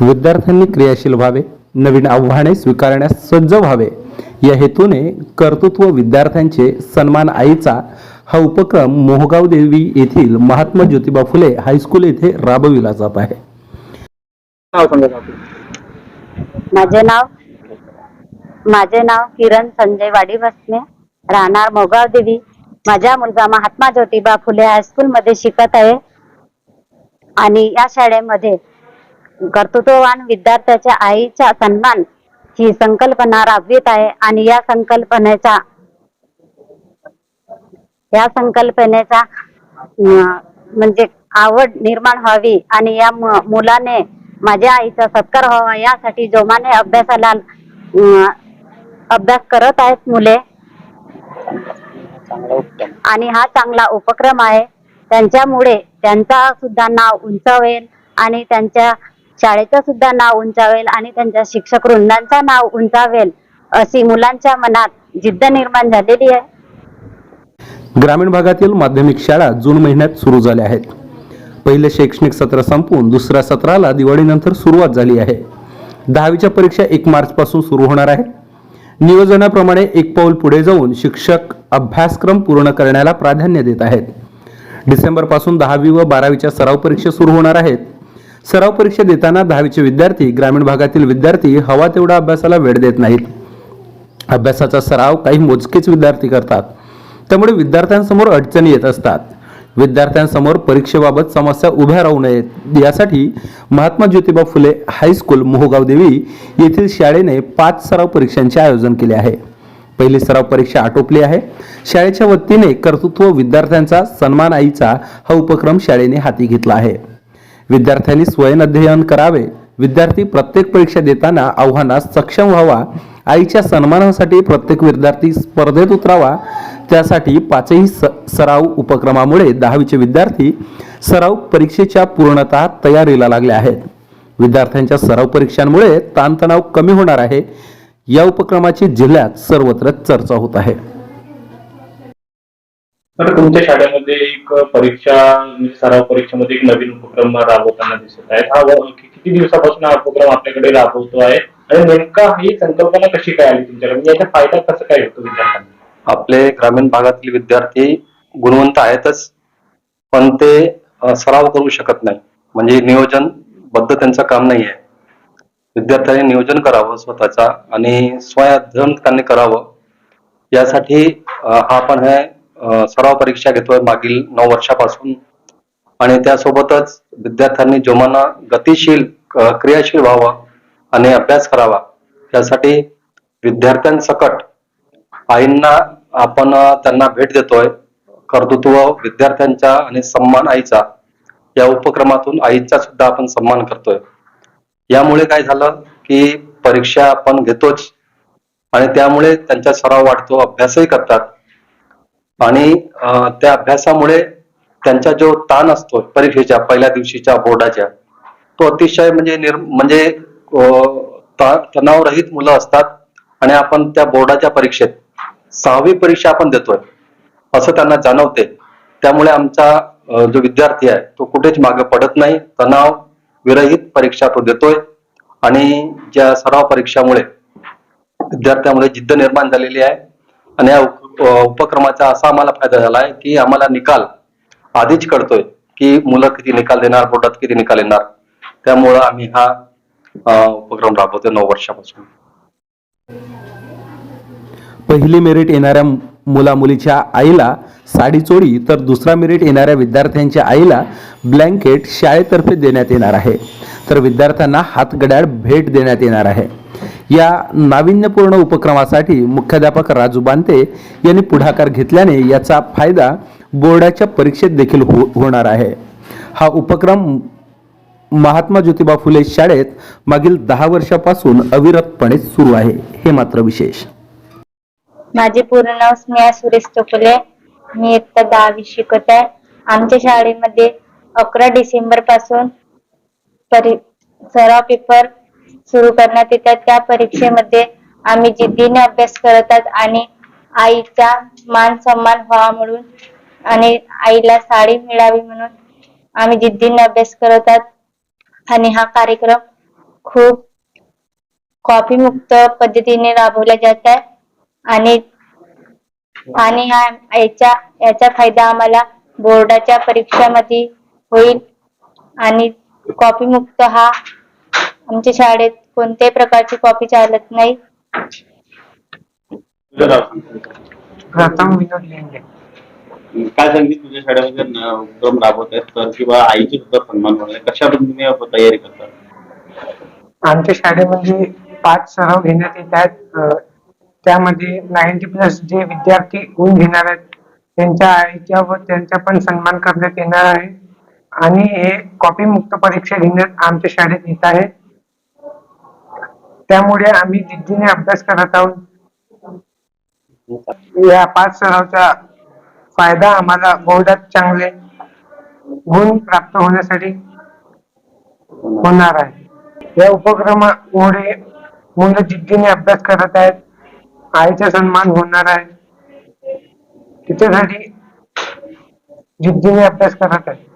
विद्यार्थ्यांनी क्रियाशील व्हावे नवीन आव्हाने स्वीकारण्यास सज्ज व्हावे. या हेतूने कर्तृत्व विद्यार्थ्यांचे सन्मान आईचा हा उपक्रम मोहगाव देवी येथील महात्मा ज्योतिबा फुले हायस्कूल येथे राबविला जात आहे. माझे नाव माझे नाव किरण संजय वाडी बसने. राहणार मोगाव देवी. माझा मुलगा महात्मा ज्योतिबा फुले हायस्कूल मध्ये शिकत आहे. आणि या शाळेमध्ये कर्तृत्ववान विद्यार्थ्याच्या आईचा सन्मान ही संकल्पना राबवित आहे आणि या संकल्पनेचा या संकल्पनेचा म्हणजे आवड निर्माण व्हावी आणि या मुलाने माझ्या आईचा सत्कार व्हावा यासाठी जोमाने अभ्यासाला अभ्यास करत आहेत मुले. आणि हा चांगला उपक्रम आहे. त्यांच्यामुळे त्यांचा सुद्धा नाव उंचावेल आणि त्यांच्या शाळेचं सुद्धा नाव उंचावेल आणि त्यांच्या शिक्षक वृंदांचा नाव उंचावेल अशी मुलांच्या मनात जिद्द निर्माण झालेली आहे. ग्रामीण भागातील माध्यमिक शाळा जून महिन्यात सुरू झाल्या आहेत. पहिले शैक्षणिक सत्र संपून दुसऱ्या सत्राला दिवाळीनंतर सुरुवात झाली आहे. दहावीच्या परीक्षा एक मार्च पासून सुरू होणार आहे नियोजनाप्रमाणे एक पाऊल पुढे जाऊन शिक्षक अभ्यासक्रम पूर्ण करण्याला प्राधान्य देत आहेत. डिसेंबरपासून दहावी व बारावीच्या सराव परीक्षा सुरू होणार आहेत. सराव परीक्षा देताना दहावीचे विद्यार्थी ग्रामीण भागातील विद्यार्थी हवा तेवढा अभ्यासाला वेळ देत नाहीत. अभ्यासाचा सराव काही मोजकेच विद्यार्थी करतात. त्यामुळे विद्यार्थ्यांसमोर अडचणी येत असतात. विद्यार्थ्यांसमोर परीक्षेबाबत समस्या उभ्या राहू नयेत. यासाठी महात्मा ज्योतिबा फुले हायस्कूल मोहगाव देवी येथील शाळेने पाच सराव परीक्षांचे आयोजन केले आहे. पहिली सराव परीक्षा आटोपली आहे. शाळेच्या वतीने कर्तृत्व विद्यार्थ्यांचा सन्मान आईचा हा उपक्रम शाळेने हाती घेतला आहे. विद्यार्थ्यांनी स्वयं अध्ययन करावे. विद्यार्थी प्रत्येक परीक्षा देताना आव्हानास सक्षम व्हावा. आईच्या सन्मानासाठी प्रत्येक विद्यार्थी स्पर्धेत उतरावा. त्यासाठी पाचही स सराव उपक्रमामुळे दहावीचे विद्यार्थी सराव परीक्षेच्या पूर्णतः तयारीला लागले आहेत. विद्यार्थ्यांच्या सराव परीक्षांमुळे ताणतणाव कमी होणार आहे. या उपक्रमाची जिल्ह्यात सर्वत्र चर्चा होत आहे. तर तुमच्या शाळेमध्ये एक परीक्षा म्हणजे सराव परीक्षेमध्ये एक नवीन उपक्रम राबवताना दिसत आहे हा व- कि- किती दिवसापासून हा उपक्रम आपल्याकडे राबवतो आहे? आणि नेमका ही संकल्पना कशी काय आली तुमच्याकडे? म्हणजे याचा फायदा कसा काय होतो विद्यार्थ्यांना? आपले ग्रामीण भागातील विद्यार्थी गुणवंत आहेतच पण ते अ, सराव करू शकत नाही म्हणजे नियोजनबद्ध त्यांचं काम नाही आहे. विद्यार्थ्यांनी नियोजन करावं स्वतःचा आणि स्वयं त्यांनी करावं. यासाठी अ, हा आपण आहे सराव परीक्षा घेतोय मागील नऊ वर्षापासून. आणि त्यासोबतच विद्यार्थ्यांनी जोमाना गतिशील क्रियाशील व्हावं आणि अभ्यास करावा. त्यासाठी विद्यार्थ्यांसकट आईंना आपण त्यांना भेट देतोय. कर्तृत्व विद्यार्थ्यांचा आणि सन्मान आईचा. या उपक्रमातून आईचा सुद्धा आपण सन्मान करतोय. यामुळे काय झालं की परीक्षा आपण घेतोच. आणि त्यामुळे त्यांचा सराव वाढतो अभ्यासही करतात. आणि त्या अभ्यासामुळे त्यांचा जो ताण असतो परीक्षेच्या पहिल्या दिवशीच्या बोर्डाच्या तो अतिशय म्हणजे निर् म्हणजे तणावरहित मुलं असतात आणि आपण त्या बोर्डाच्या परीक्षेत सहावी परीक्षा आपण देतोय असं त्यांना जाणवते. त्यामुळे आमचा जो विद्यार्थी आहे तो कुठेच मागे पडत नाही. तणाव विरहित परीक्षा तो देतोय आणि ज्या सराव परीक्षामुळे विद्यार्थ्यामध्ये जिद्द निर्माण झालेली आहे. आणि या उपक्रमाचा असा आम्हाला फायदा झाला आहे की आम्हाला निकाल आधीच कळतोय की मुलं किती निकाल देणार बोर्डात किती निकाल येणार. त्यामुळं आम्ही हा उपक्रम राबवतोय नऊ वर्षापासून. पहिली मेरिट येणाऱ्या मुला मुलीच्या आईला साडी चोळी तर दुसरा मेरिट येणाऱ्या विद्यार्थ्यांच्या आईला ब्लँकेट शाळेतर्फे देण्यात येणार आहे. तर विद्यार्थ्यांना हातगड्याळ भेट देण्यात येणार आहे. या नाविन्यपूर्ण उपक्रमासाठी मुख्याध्यापक राजू बांते यांनी पुढाकार घेतल्याने याचा फायदा बोर्डाच्या परीक्षेत देखील हो होणार आहे. हा उपक्रम महात्मा ज्योतिबा फुले शाळेत मागील दहा वर्षापासून अविरतपणे सुरू आहे. हे मात्र विशेष. माझे पूर्ण नाव स्नेहा सुरेश चोकुले मी इयत्ता दहावी शिकत आहे. आमच्या शाळेमध्ये अकरा डिसेंबरपासून परी सराव पेपर सुरू करण्यात येतात. त्या परीक्षेमध्ये आम्ही जिद्दीने अभ्यास करतात आणि आईचा मान सन्मान व्हावा म्हणून आणि आईला साडी मिळावी म्हणून आम्ही जिद्दीने अभ्यास करतात. आणि हा कार्यक्रम खूप कॉपी मुक्त पद्धतीने राबवल्या जात आहे. आणि आणि हा याचा याचा फायदा आम्हाला बोर्डाच्या परीक्षामध्ये होईल. आणि कॉपी मुक्त हा आमच्या शाळेत कोणत्याही प्रकारची कॉपी चालत नाही. तुझं नाव सांग. प्रथम विनोद लेंडे काय सांगितलं तुझ्या शाळेमध्ये न- उपक्रम राबवत आहेत तर किंवा आईचे सुद्धा सन्मान होणार आहे कशा पद्धतीने तयारी करतात आमच्या शाळेमध्ये पाच सराव घेण्यात येत आहेत अ, त्यामध्ये नाईन्टी प्लस जे विद्यार्थी गुण घेणार आहेत त्यांच्या आईच्या व त्यांचा पण सन्मान करण्यात येणार आहे. आणि हे कॉपी मुक्त परीक्षा घेण्यात आमच्या शाळेत येत आहे त्यामुळे आम्ही जिद्दीने अभ्यास करत आहोत. या पाच सरावचा फायदा आम्हाला बोर्डात चांगले गुण प्राप्त होण्यासाठी होणार आहे. या उपक्रमामुळे मुलं जिद्दीने अभ्यास करत आहेत. आईचा सन्मान होणार आहे. त्याच्यासाठी जिद्दीने अभ्यास करत आहेत.